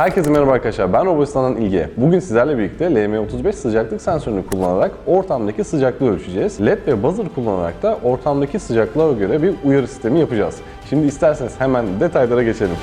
Herkese merhaba arkadaşlar. Ben Robustan'dan İlge. Bugün sizlerle birlikte LM35 sıcaklık sensörünü kullanarak ortamdaki sıcaklığı ölçeceğiz. LED ve buzzer kullanarak da ortamdaki sıcaklığa göre bir uyarı sistemi yapacağız. Şimdi isterseniz hemen detaylara geçelim.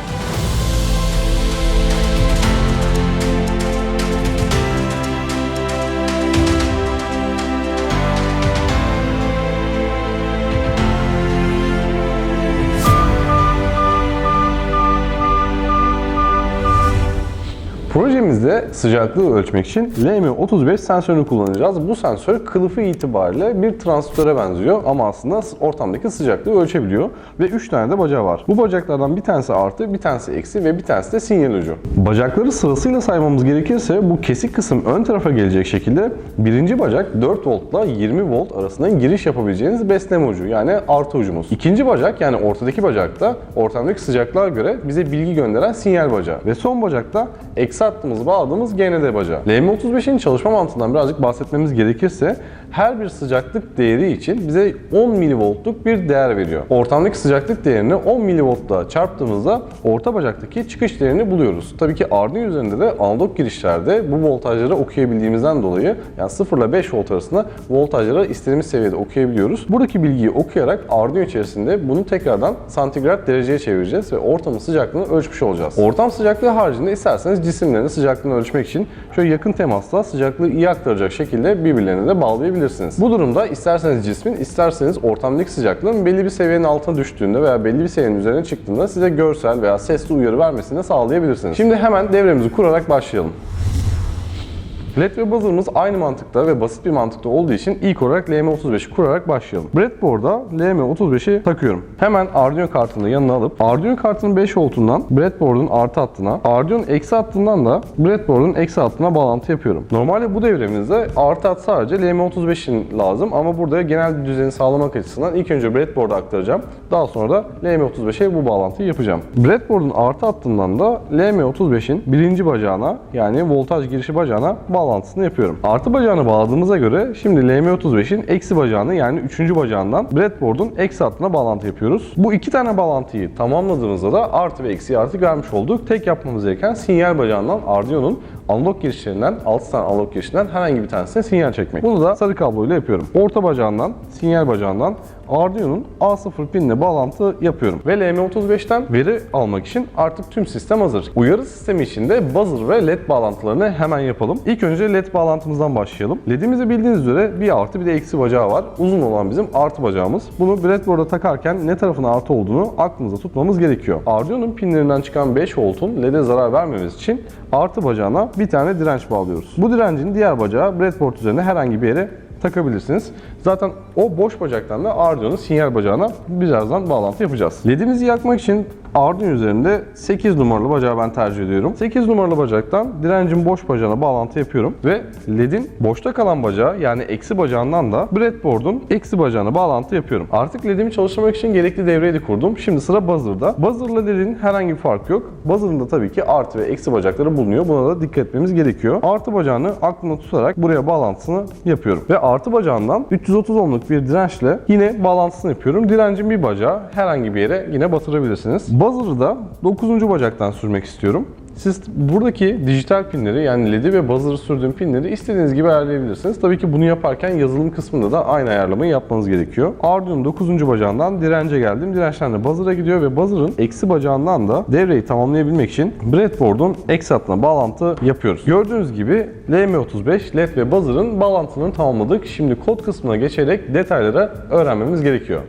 Projemizde sıcaklığı ölçmek için LM35 sensörünü kullanacağız. Bu sensör kılıfı itibariyle bir transistöre benziyor ama aslında ortamdaki sıcaklığı ölçebiliyor. Ve 3 tane de bacağı var. Bu bacaklardan bir tanesi artı, bir tanesi eksi ve bir tanesi de sinyal ucu. Bacakları sırasıyla saymamız gerekirse bu kesik kısım ön tarafa gelecek şekilde birinci bacak 4 voltla 20 volt arasında giriş yapabileceğiniz besleme ucu yani artı ucumuz. İkinci bacak yani ortadaki bacakta ortamdaki sıcaklığa göre bize bilgi gönderen sinyal bacağı. Ve son bacakta eksi hattımızı bağladığımız GND bacağı. LM35'in çalışma mantığından birazcık bahsetmemiz gerekirse her bir sıcaklık değeri için bize 10 milivoltluk bir değer veriyor. Ortamdaki sıcaklık değerini 10 milivoltla çarptığımızda orta bacaktaki çıkış değerini buluyoruz. Tabii ki Arduino üzerinde de analog girişlerde bu voltajları okuyabildiğimizden dolayı yani 0 ile 5 volt arasında voltajları istediğimiz seviyede okuyabiliyoruz. Buradaki bilgiyi okuyarak Arduino içerisinde bunu tekrardan santigrat dereceye çevireceğiz ve ortamın sıcaklığını ölçmüş olacağız. Ortam sıcaklığı haricinde isterseniz cisimlerin sıcaklığını ölçmek için şöyle yakın temasla sıcaklığı iyi aktaracak şekilde birbirlerine de bağlayabilirsiniz. Bu durumda isterseniz cismin, isterseniz ortamdaki sıcaklığın belli bir seviyenin altına düştüğünde veya belli bir seviyenin üzerine çıktığında size görsel veya sesli uyarı vermesini sağlayabilirsiniz. Şimdi hemen devremizi kurarak başlayalım. LED ve buzzer'ımız aynı mantıkta ve basit bir mantıkta olduğu için ilk olarak LM35'i kurarak başlayalım. Breadboard'a LM35'i takıyorum. Hemen Arduino kartını yanına alıp Arduino kartının 5 voltundan breadboard'un artı hattına, Arduino'nun eksi hattından da breadboard'un eksi hattına bağlantı yapıyorum. Normalde bu devremizde artı hat sadece LM35'in lazım ama burada genel düzeni sağlamak açısından ilk önce breadboard'a aktaracağım. Daha sonra da LM35'e bu bağlantıyı yapacağım. Breadboard'un artı hattından da LM35'in birinci bacağına yani voltaj girişi bacağına bağlantısını yapıyorum. Artı bacağını bağladığımıza göre şimdi LM35'in eksi bacağını yani üçüncü bacağından breadboard'un eksi hattına bağlantı yapıyoruz. Bu iki tane bağlantıyı tamamladığımızda da artı ve eksi artık vermiş olduk. Tek yapmamız gereken sinyal bacağından Arduino'nun analog girişlerinden, 6 tane analog girişinden herhangi bir tanesine sinyal çekmek. Bunu da sarı kabloyla yapıyorum. Orta bacağından, sinyal bacağından Arduino'nun A0 pinle bağlantı yapıyorum. Ve LM35'ten veri almak için artık tüm sistem hazır. Uyarı sistemi için de buzzer ve led bağlantılarını hemen yapalım. İlk önce led bağlantımızdan başlayalım. Ledimizi bildiğiniz üzere bir artı bir de eksi bacağı var. Uzun olan bizim artı bacağımız. Bunu breadboard'a takarken ne tarafın artı olduğunu aklımızda tutmamız gerekiyor. Arduino'nun pinlerinden çıkan 5 voltun led'e zarar vermemiz için artı bacağına bir tane direnç bağlıyoruz. Bu direncin diğer bacağı breadboard üzerine herhangi bir yere takabilirsiniz. Zaten o boş bacaktan da Arduino'nun sinyal bacağına birazdan bağlantı yapacağız. LED'imizi yakmak için Arduino üzerinde 8 numaralı bacağı ben tercih ediyorum. 8 numaralı bacaktan direncin boş bacağına bağlantı yapıyorum ve LED'in boşta kalan bacağı yani eksi bacağından da breadboard'un eksi bacağına bağlantı yapıyorum. Artık LED'imi çalıştırmak için gerekli devreyi de kurdum. Şimdi sıra buzzer'da. Buzzer'la LED'in herhangi bir farkı yok. Buzzer'ın da tabii ki artı ve eksi bacakları bulunuyor. Buna da dikkat etmemiz gerekiyor. Artı bacağını aklımda tutarak buraya bağlantısını yapıyorum. Ve artı bacağından 330 ohmluk bir dirençle yine bağlantısını yapıyorum. Direncin bir bacağı herhangi bir yere yine batırabilirsiniz. Buzzer'ı da 9. bacaktan sürmek istiyorum. Siz buradaki dijital pinleri yani LED'i ve buzzer'ı sürdüğüm pinleri istediğiniz gibi ayarlayabilirsiniz. Tabii ki bunu yaparken yazılım kısmında da aynı ayarlamayı yapmanız gerekiyor. Arduino'nun 9. bacağından dirence geldim. Dirençten de buzzer'a gidiyor ve buzzer'ın eksi bacağından da devreyi tamamlayabilmek için breadboard'un eksi hattına bağlantı yapıyoruz. Gördüğünüz gibi LM35, LED ve buzzer'ın bağlantını tamamladık. Şimdi kod kısmına geçerek detayları öğrenmemiz gerekiyor.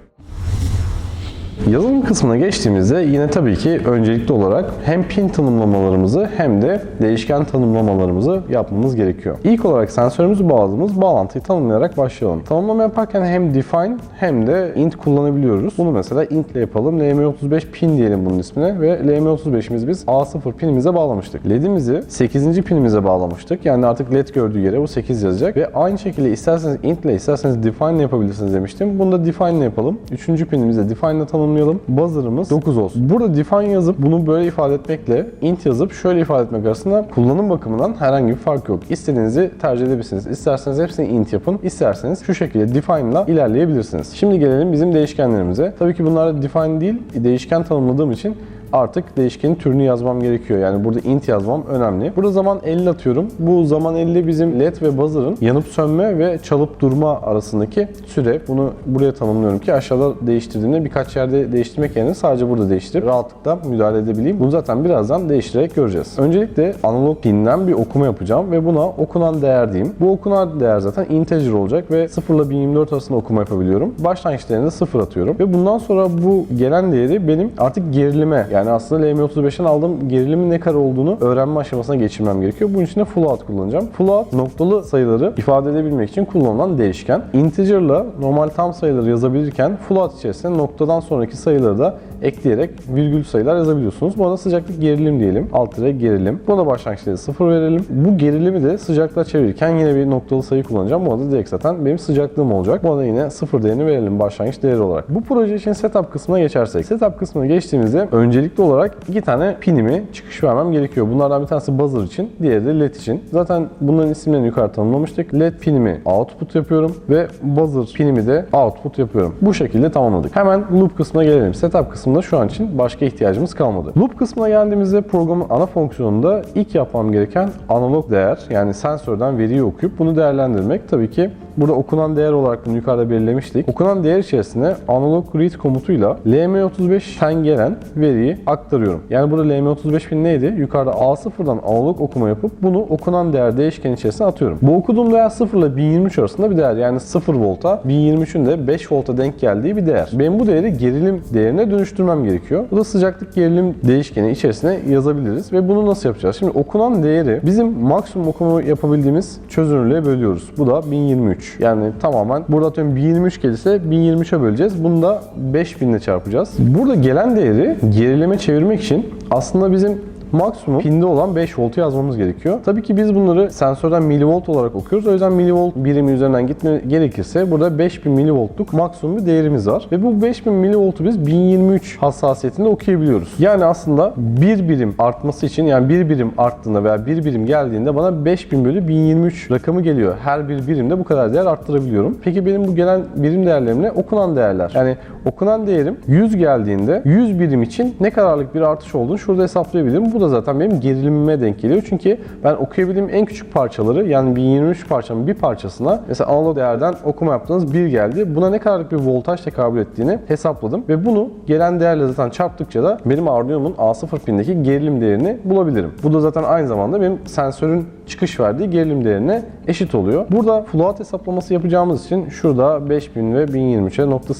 Yazılım kısmına geçtiğimizde yine tabii ki öncelikli olarak hem pin tanımlamalarımızı hem de değişken tanımlamalarımızı yapmamız gerekiyor. İlk olarak sensörümüzü bağladığımız bağlantıyı tanımlayarak başlayalım. Tanımlama yaparken hem define hem de int kullanabiliyoruz. Bunu mesela int ile yapalım. LM35 pin diyelim bunun ismine ve LM35'imizi biz A0 pinimize bağlamıştık. LED'imizi 8. pinimize bağlamıştık. Yani artık LED gördüğü yere bu 8 yazacak ve aynı şekilde isterseniz int ile isterseniz define ile yapabilirsiniz demiştim. Bunu da define ile yapalım. 3. pinimizi de define ile tanımlayalım. Buzzer'ımız 9 olsun. Burada define yazıp bunu böyle ifade etmekle int yazıp şöyle ifade etmek arasında kullanım bakımından herhangi bir fark yok. İstediğinizi tercih edebilirsiniz. İsterseniz hepsini int yapın. İsterseniz şu şekilde define ile ilerleyebilirsiniz. Şimdi gelelim bizim değişkenlerimize. Tabii ki bunlar define değil, değişken tanımladığım için artık değişkenin türünü yazmam gerekiyor. Yani burada int yazmam önemli. Burada zaman 50 atıyorum. Bu zaman 50 bizim led ve buzzer'ın yanıp sönme ve çalıp durma arasındaki süre. Bunu buraya tanımlıyorum ki aşağıda değiştirdiğimde birkaç yerde değiştirmek yerine sadece burada değiştirip rahatlıkla müdahale edebileyim. Bunu zaten birazdan değiştirerek göreceğiz. Öncelikle analog pinden bir okuma yapacağım ve buna okunan değer diyeyim. Bu okunan değer zaten integer olacak ve 0 ile 1024 arasında okuma yapabiliyorum. Başlangıç değerine 0 atıyorum ve bundan sonra bu gelen değeri benim artık gerilime yani aslında LM35'ten aldığım gerilimin ne kadar olduğunu öğrenme aşamasına geçirmem gerekiyor. Bunun için de float kullanacağım. Float noktalı sayıları ifade edebilmek için kullanılan değişken. Integer ile normal tam sayıları yazabilirken float içerisinde noktadan sonraki sayıları da ekleyerek virgül sayılar yazabiliyorsunuz. Bu arada sıcaklık gerilim diyelim. Alt tire gerilim. Buna başlangıç değeri 0 verelim. Bu gerilimi de sıcaklığa çevirirken yine bir noktalı sayı kullanacağım. Bu arada direkt zaten benim sıcaklığım olacak. Buna da yine 0 değerini verelim başlangıç değeri olarak. Bu proje için setup kısmına geçersek. Setup kısmına geçtiğimizde öncelikli olarak iki tane pinimi çıkış vermem gerekiyor. Bunlardan bir tanesi buzzer için, diğeri de led için. Zaten bunların isimlerini yukarı tanımlamıştık. Led pinimi output yapıyorum ve buzzer pinimi de output yapıyorum. Bu şekilde tamamladık. Hemen loop kısmına gelelim. Setup kısmında şu an için başka ihtiyacımız kalmadı. Loop kısmına geldiğimizde programın ana fonksiyonunda ilk yapmam gereken analog değer yani sensörden veriyi okuyup bunu değerlendirmek. Tabii ki burada okunan değer olarak bunu yukarıda belirlemiştik. Okunan değer içerisine analog read komutuyla LM35'ten gelen veriyi aktarıyorum. Yani burada LM35 pin neydi? Yukarıda A0'dan analog okuma yapıp bunu okunan değer değişken içerisine atıyorum. Bu okuduğum değer 0 ile 1023 arasında bir değer. Yani 0 volta 1023'ün de 5 volta denk geldiği bir değer. Benim bu değeri gerilim değerine dönüştürmem gerekiyor. Bu da sıcaklık gerilim değişkeni içerisine yazabiliriz ve bunu nasıl yapacağız? Şimdi okunan değeri bizim maksimum okuma yapabildiğimiz çözünürlüğe bölüyoruz. Bu da 1023. Yani tamamen burada atıyorum 1023 gelirse 1023'e böleceğiz. Bunu da 5000 ile çarpacağız. Burada gelen değeri gerilime çevirmek için aslında bizim maksimum pinde olan 5 voltu yazmamız gerekiyor. Tabii ki biz bunları sensörden milivolt olarak okuyoruz. O yüzden milivolt birimi üzerinden gitme gerekirse burada 5000 milivoltluk maksimum bir değerimiz var. Ve bu 5000 milivoltu biz 1023 hassasiyetinde okuyabiliyoruz. Yani aslında bir birim artması için yani bir birim arttığında veya bir birim geldiğinde bana 5000 bölü 1023 rakamı geliyor. Her bir birimde bu kadar değer arttırabiliyorum. Peki benim bu gelen birim değerlerimle okunan değerler. Yani okunan değerim 100 geldiğinde 100 birim için ne kadarlık bir artış olduğunu şurada hesaplayabilirim. Bu da zaten benim gerilimime denk geliyor. Çünkü ben okuyabildiğim en küçük parçaları yani 1023 parçanın bir parçasına mesela analog değerden okuma yaptığınız 1 geldi. Buna ne kadarlık bir voltaj tekabül ettiğini hesapladım ve bunu gelen değerle zaten çarptıkça da benim Arduino'mun A0 pindeki gerilim değerini bulabilirim. Bu da zaten aynı zamanda benim sensörün çıkış verdiği gerilim değerine eşit oluyor. Burada float hesaplaması yapacağımız için şurada 5000 ve 1023'e nokta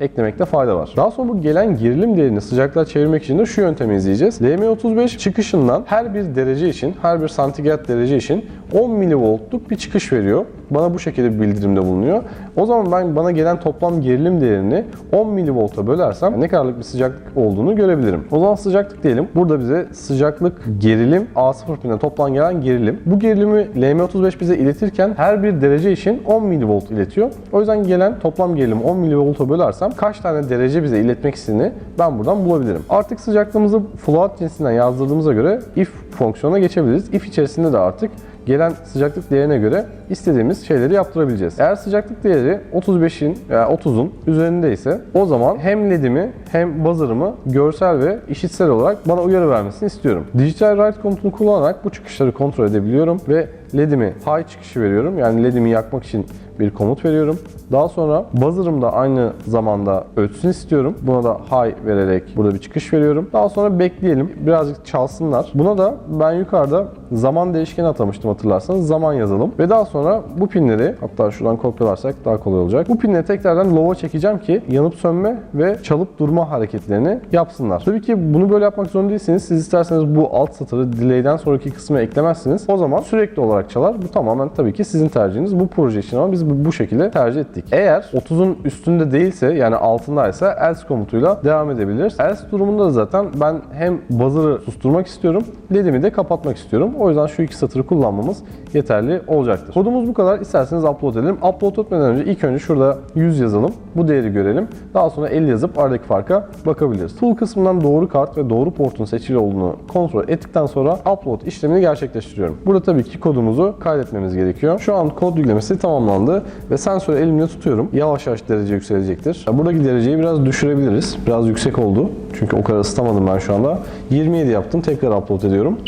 eklemekte fayda var. Daha sonra bu gelen gerilim değerini sıcaklığa çevirmek için de şu yöntemi izleyeceğiz. LM35 çıkışından her bir derece için, her bir santigrat derece için 10 milivoltluk bir çıkış veriyor. Bana bu şekilde bir bildirimde bulunuyor. O zaman ben bana gelen toplam gerilim değerini 10 milivolta bölersem ne kadarlık bir sıcaklık olduğunu görebilirim. O zaman sıcaklık diyelim. Burada bize sıcaklık gerilim A0 pinden toplam gelen gerilim. Bu gerilimi LM35 bize iletirken her bir derece için 10 milivolt iletiyor. O yüzden gelen toplam gerilim 10 milivolta bölersem kaç tane derece bize iletmek istediğini ben buradan bulabilirim. Artık sıcaklığımızı float cinsinden yazdırdığımıza göre if fonksiyonuna geçebiliriz. If içerisinde de artık gelen sıcaklık değerine göre istediğimiz şeyleri yaptırabileceğiz. Eğer sıcaklık değeri 35'in veya 30'un üzerindeyse o zaman hem ledimi hem buzzer'ımı görsel ve işitsel olarak bana uyarı vermesini istiyorum. Digital write komutunu kullanarak bu çıkışları kontrol edebiliyorum ve ledimi high çıkışı veriyorum. Yani ledimi yakmak için bir komut veriyorum. Daha sonra buzzer'ım da aynı zamanda ölçsün istiyorum. Buna da high vererek burada bir çıkış veriyorum. Daha sonra bekleyelim. Birazcık çalsınlar. Buna da ben yukarıda zaman değişkeni atamıştım hatırlarsanız. Zaman yazalım. Ve daha sonra bu pinleri hatta şuradan kopyalarsak daha kolay olacak. Bu pinleri tekrardan low'a çekeceğim ki yanıp sönme ve çalıp durma hareketlerini yapsınlar. Tabii ki bunu böyle yapmak zorunda değilsiniz. Siz isterseniz bu alt satırı delay'den sonraki kısmı eklemezsiniz. O zaman sürekli olarak çalar. Bu tamamen tabii ki sizin tercihiniz. Bu proje için ama biz bu şekilde tercih ettik. Eğer 30'un üstünde değilse yani altındaysa else komutuyla devam edebiliriz. Else durumunda da zaten ben hem buzzer'ı susturmak istiyorum, ledimi de kapatmak istiyorum. O yüzden şu iki satırı kullanmamız yeterli olacaktır. Kodumuz bu kadar. İsterseniz upload edelim. Upload etmeden önce ilk önce şurada 100 yazalım. Bu değeri görelim. Daha sonra 50 yazıp aradaki farka bakabiliriz. Tool kısmından doğru kart ve doğru portun seçili olduğunu kontrol ettikten sonra upload işlemini gerçekleştiriyorum. Burada tabii ki kodumuzu kaydetmemiz gerekiyor. Şu an kod yüklemesi tamamlandı ve sensörü elimle tutuyorum. Yavaş yavaş derece yükselecektir. Buradaki dereceyi biraz düşürebiliriz. Biraz yüksek oldu. Çünkü o kadar ısıtamadım ben şu anda. 27 yaptım. Tekrar upload ediyorum.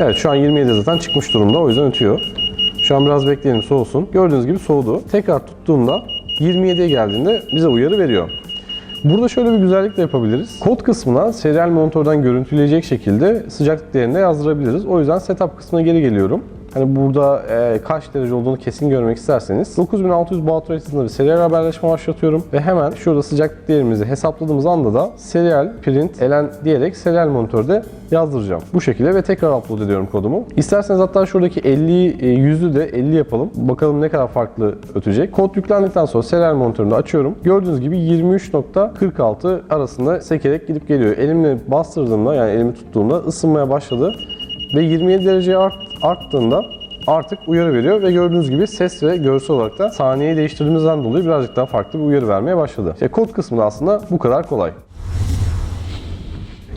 Evet şu an 27 zaten çıkmış durumda. O yüzden ötüyor. Şu an biraz bekleyelim soğusun. Gördüğünüz gibi soğudu. Tekrar tuttuğumda 27'ye geldiğinde bize uyarı veriyor. Burada şöyle bir güzellik de yapabiliriz. Kod kısmına serial monitörden görüntüleyecek şekilde sıcaklık değerini de yazdırabiliriz. O yüzden setup kısmına geri geliyorum. Hani burada e, kaç derece olduğunu kesin görmek isterseniz 9600 baud rate hızında bir serial haberleşme başlatıyorum ve hemen şurada sıcaklık değerimizi hesapladığımız anda da serial print elen diyerek serial monitörde yazdıracağım. Bu şekilde ve tekrar upload ediyorum kodumu. İsterseniz hatta şuradaki 50 e, yüzü de 50 yapalım. Bakalım ne kadar farklı ötecek. Kod yüklendikten sonra serial monitörünü açıyorum. Gördüğünüz gibi 23.46 arasında sekerek gidip geliyor. Elimle bastırdığımda yani elimi tuttuğumda ısınmaya başladı ve 27 dereceye art, arttığında artık uyarı veriyor ve gördüğünüz gibi ses ve görsel olarak da saniyeyi değiştirdiğimizden dolayı birazcık daha farklı bir uyarı vermeye başladı. İşte kod kısmı da aslında bu kadar kolay.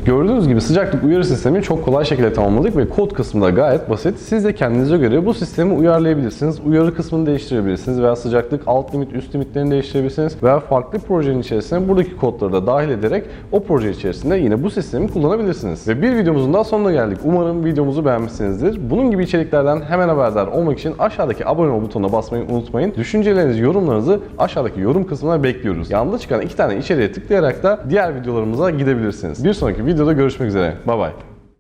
Gördüğünüz gibi sıcaklık uyarı sistemini çok kolay şekilde tamamladık ve kod kısmı da gayet basit. Siz de kendinize göre bu sistemi uyarlayabilirsiniz. Uyarı kısmını değiştirebilirsiniz veya sıcaklık alt limit üst limitlerini değiştirebilirsiniz veya farklı projenin içerisine buradaki kodları da dahil ederek o proje içerisinde yine bu sistemi kullanabilirsiniz. Ve bir videomuzun daha sonuna geldik. Umarım videomuzu beğenmişsinizdir. Bunun gibi içeriklerden hemen haberdar olmak için aşağıdaki abone ol butonuna basmayı unutmayın. Düşüncelerinizi, yorumlarınızı aşağıdaki yorum kısmına bekliyoruz. Yanında çıkan iki tane içeriğe tıklayarak da diğer videolarımıza gidebilirsiniz. Bir sonraki videoda görüşmek üzere. Bay bay.